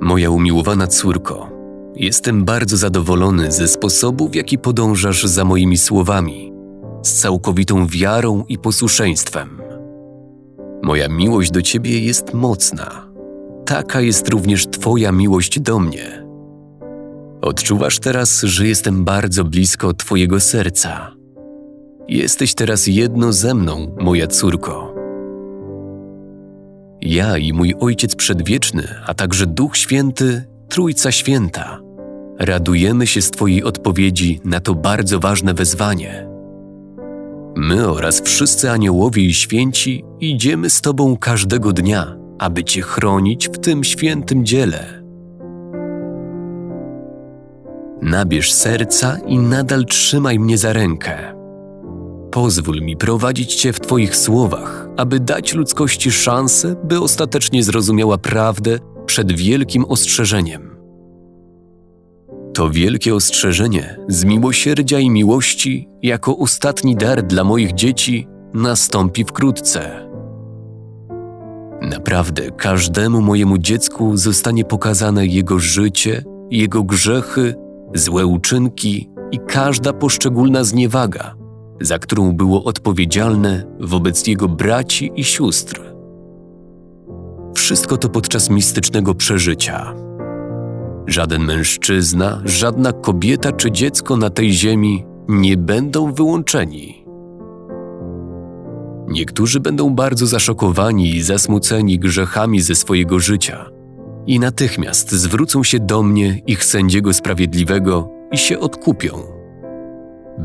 Moja umiłowana córko, jestem bardzo zadowolony ze sposobu, w jaki podążasz za moimi słowami, z całkowitą wiarą i posłuszeństwem. Moja miłość do Ciebie jest mocna. Taka jest również Twoja miłość do mnie. Odczuwasz teraz, że jestem bardzo blisko Twojego serca. Jesteś teraz jedno ze mną, moja córko. Ja i mój Ojciec Przedwieczny, a także Duch Święty, Trójca Święta, radujemy się z Twojej odpowiedzi na to bardzo ważne wezwanie. My oraz wszyscy aniołowie i święci idziemy z Tobą każdego dnia, aby Cię chronić w tym świętym dziele. Nabierz serca i nadal trzymaj mnie za rękę. Pozwól mi prowadzić Cię w Twoich słowach, aby dać ludzkości szansę, by ostatecznie zrozumiała prawdę przed wielkim ostrzeżeniem. To wielkie ostrzeżenie z miłosierdzia i miłości, jako ostatni dar dla moich dzieci, nastąpi wkrótce. Naprawdę każdemu mojemu dziecku zostanie pokazane jego życie, jego grzechy, złe uczynki i każda poszczególna zniewaga, za którą było odpowiedzialne wobec jego braci i sióstr. Wszystko to podczas mistycznego przeżycia. Żaden mężczyzna, żadna kobieta czy dziecko na tej ziemi nie będą wyłączeni. Niektórzy będą bardzo zaszokowani i zasmuceni grzechami ze swojego życia i natychmiast zwrócą się do mnie, ich sędziego sprawiedliwego, i się odkupią.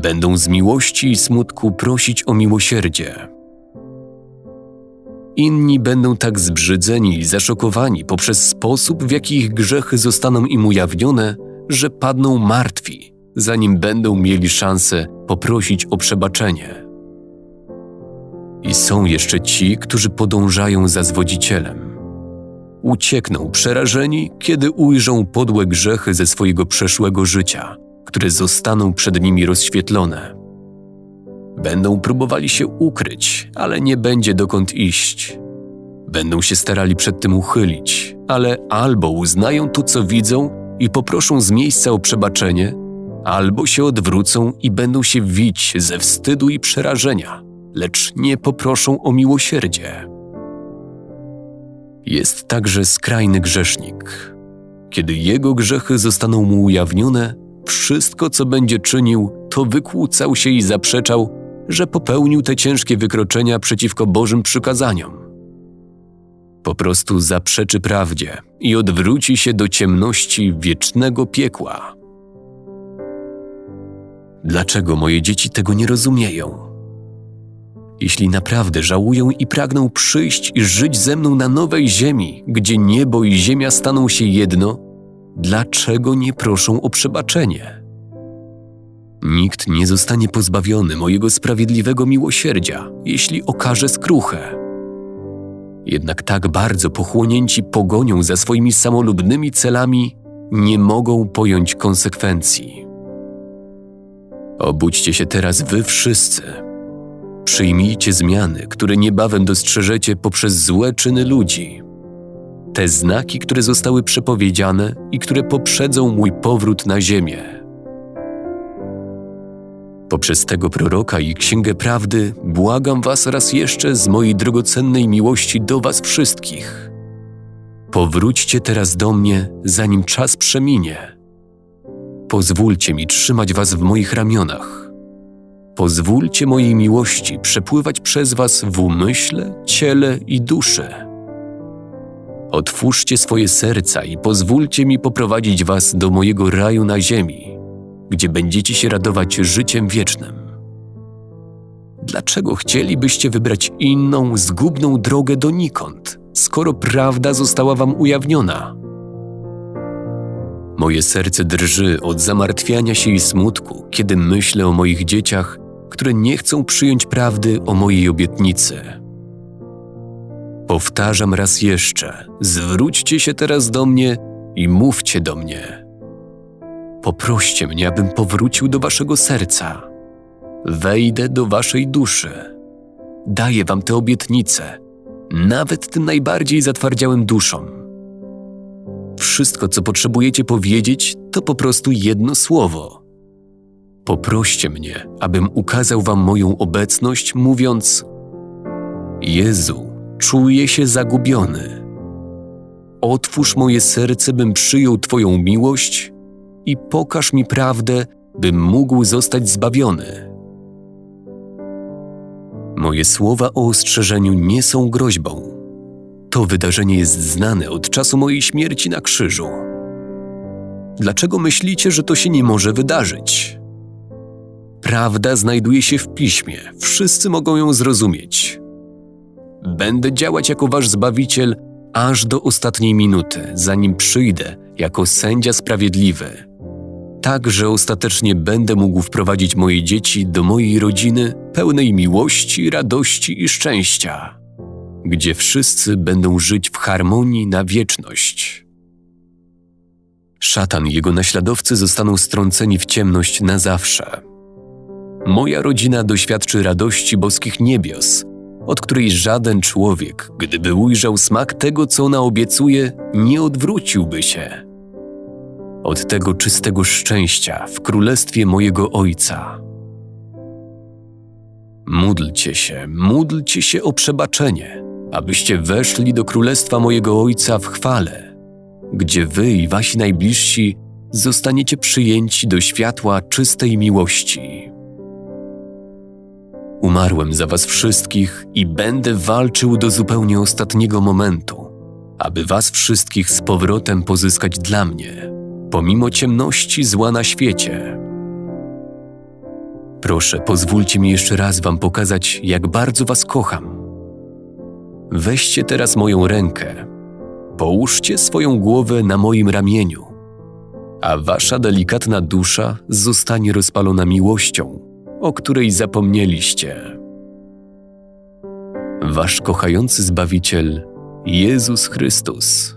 Będą z miłości i smutku prosić o miłosierdzie. Inni będą tak zbrzydzeni i zaszokowani poprzez sposób, w jaki ich grzechy zostaną im ujawnione, że padną martwi, zanim będą mieli szansę poprosić o przebaczenie. I są jeszcze ci, którzy podążają za zwodzicielem. Uciekną przerażeni, kiedy ujrzą podłe grzechy ze swojego przeszłego życia, które zostaną przed nimi rozświetlone. Będą próbowali się ukryć, ale nie będzie dokąd iść. Będą się starali przed tym uchylić, ale albo uznają to, co widzą i poproszą z miejsca o przebaczenie, albo się odwrócą i będą się wić ze wstydu i przerażenia, lecz nie poproszą o miłosierdzie. Jest także skrajny grzesznik. Kiedy jego grzechy zostaną mu ujawnione, wszystko, co będzie czynił, to wykłócał się i zaprzeczał, że popełnił te ciężkie wykroczenia przeciwko Bożym przykazaniom. Po prostu zaprzeczy prawdzie i odwróci się do ciemności wiecznego piekła. Dlaczego moje dzieci tego nie rozumieją? Jeśli naprawdę żałują i pragną przyjść i żyć ze mną na nowej ziemi, gdzie niebo i ziemia staną się jedno, dlaczego nie proszą o przebaczenie? Nikt nie zostanie pozbawiony mojego sprawiedliwego miłosierdzia, jeśli okaże skruchę. Jednak tak bardzo pochłonięci pogonią za swoimi samolubnymi celami, nie mogą pojąć konsekwencji. Obudźcie się teraz wy wszyscy. Przyjmijcie zmiany, które niebawem dostrzeżecie poprzez złe czyny ludzi. Te znaki, które zostały przepowiedziane i które poprzedzą mój powrót na ziemię. Poprzez tego proroka i księgę prawdy błagam Was raz jeszcze z mojej drogocennej miłości do Was wszystkich. Powróćcie teraz do mnie, zanim czas przeminie. Pozwólcie mi trzymać Was w moich ramionach. Pozwólcie mojej miłości przepływać przez Was w umyśle, ciele i duszy. Otwórzcie swoje serca i pozwólcie mi poprowadzić Was do mojego raju na ziemi gdzie będziecie się radować życiem wiecznym. Dlaczego chcielibyście wybrać inną, zgubną drogę donikąd, skoro prawda została wam ujawniona? Moje serce drży od zamartwiania się i smutku, kiedy myślę o moich dzieciach, które nie chcą przyjąć prawdy o mojej obietnicy. Powtarzam raz jeszcze: zwróćcie się teraz do mnie i mówcie do mnie Poproście mnie, abym powrócił do waszego serca. Wejdę do waszej duszy. Daję wam tę obietnicę, nawet tym najbardziej zatwardziałym duszom. wszystko, co potrzebujecie powiedzieć, to po prostu jedno słowo. Poproście mnie, abym ukazał wam moją obecność, mówiąc: Jezu, czuję się zagubiony. Otwórz moje serce, bym przyjął Twoją miłość i pokaż mi prawdę, bym mógł zostać zbawiony. Moje słowa o ostrzeżeniu nie są groźbą. To wydarzenie jest znane od czasu mojej śmierci na krzyżu. Dlaczego myślicie, że to się nie może wydarzyć? Prawda znajduje się w piśmie, wszyscy mogą ją zrozumieć. Będę działać jako wasz zbawiciel aż do ostatniej minuty, zanim przyjdę jako sędzia sprawiedliwy. Tak, że ostatecznie będę mógł wprowadzić moje dzieci do mojej rodziny pełnej miłości, radości i szczęścia, gdzie wszyscy będą żyć w harmonii na wieczność. Szatan i jego naśladowcy zostaną strąceni w ciemność na zawsze. Moja rodzina doświadczy radości boskich niebios, od której żaden człowiek, gdyby ujrzał smak tego, co ona obiecuje, nie odwróciłby się. Od tego czystego szczęścia w królestwie mojego Ojca. Módlcie się, módlcie się o przebaczenie, abyście weszli do królestwa mojego Ojca w chwale, gdzie wy i wasi najbliżsi zostaniecie przyjęci do światła czystej miłości. Umarłem za was wszystkich i będę walczył do zupełnie ostatniego momentu, aby was wszystkich z powrotem pozyskać dla mnie, pomimo ciemności zła na świecie. Proszę, pozwólcie mi jeszcze raz wam pokazać, jak bardzo was kocham. Weźcie teraz moją rękę, połóżcie swoją głowę na moim ramieniu, a wasza delikatna dusza zostanie rozpalona miłością o której zapomnieliście. Wasz kochający Zbawiciel, Jezus Chrystus.